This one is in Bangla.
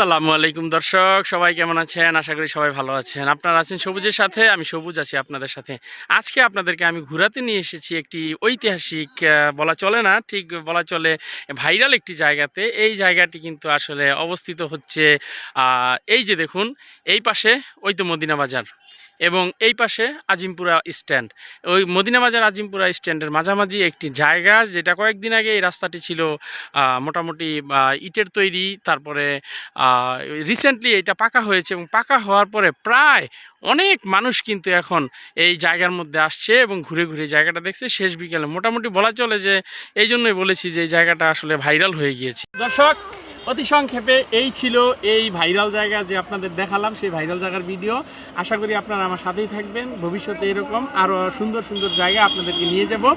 আসসালামু আলাইকুম দর্শক, সবাই কেমন আছেন? আশা করি সবাই ভালো আছেন। আপনারা আছেন সবুজের সাথে, আমি সবুজ আছি আপনাদের সাথে। আজকে আপনাদেরকে আমি ঘুরাতে নিয়ে এসেছি একটি ঐতিহাসিক বলা চলে না, ঠিক বলা চলে ভাইরাল একটি জায়গাতে। এই জায়গাটি কিন্তু আসলে অবস্থিত হচ্ছে এই যে দেখুন, এই পাশে ওই তো মদিনা বাজার। এবং এই পাশে আজিমপুরা স্ট্যান্ড। ওই মদিনা বাজার আজিমপুরা স্ট্যান্ডের মাঝামাঝি একটি জায়গা, যেটা কয়েকদিন আগে এই রাস্তাটি ছিল মোটামুটি ইটের তৈরি, তারপরে রিসেন্টলি এটা পাকা হয়েছে এবং পাকা হওয়ার পরে প্রায় অনেক মানুষ কিন্তু এখন এই জায়গার মধ্যে আসছে এবং ঘুরে ঘুরে জায়গাটা দেখছে। শেষ বিকেলে মোটামুটি বলা চলে যে, এই জন্যই বলেছি যে, এই জায়গাটা আসলে ভাইরাল হয়ে গিয়েছে। দর্শক অতি সংক্ষেপে এই ছিল এই ভাইরাল জায়গা যে আপনাদের দেখালাম, সেই ভাইরাল জায়গার ভিডিও। আশা করি আপনারা আমার সাথেই থাকবেন। ভবিষ্যতে এরকম আরও সুন্দর সুন্দর জায়গা আপনাদেরকে নিয়ে যাব।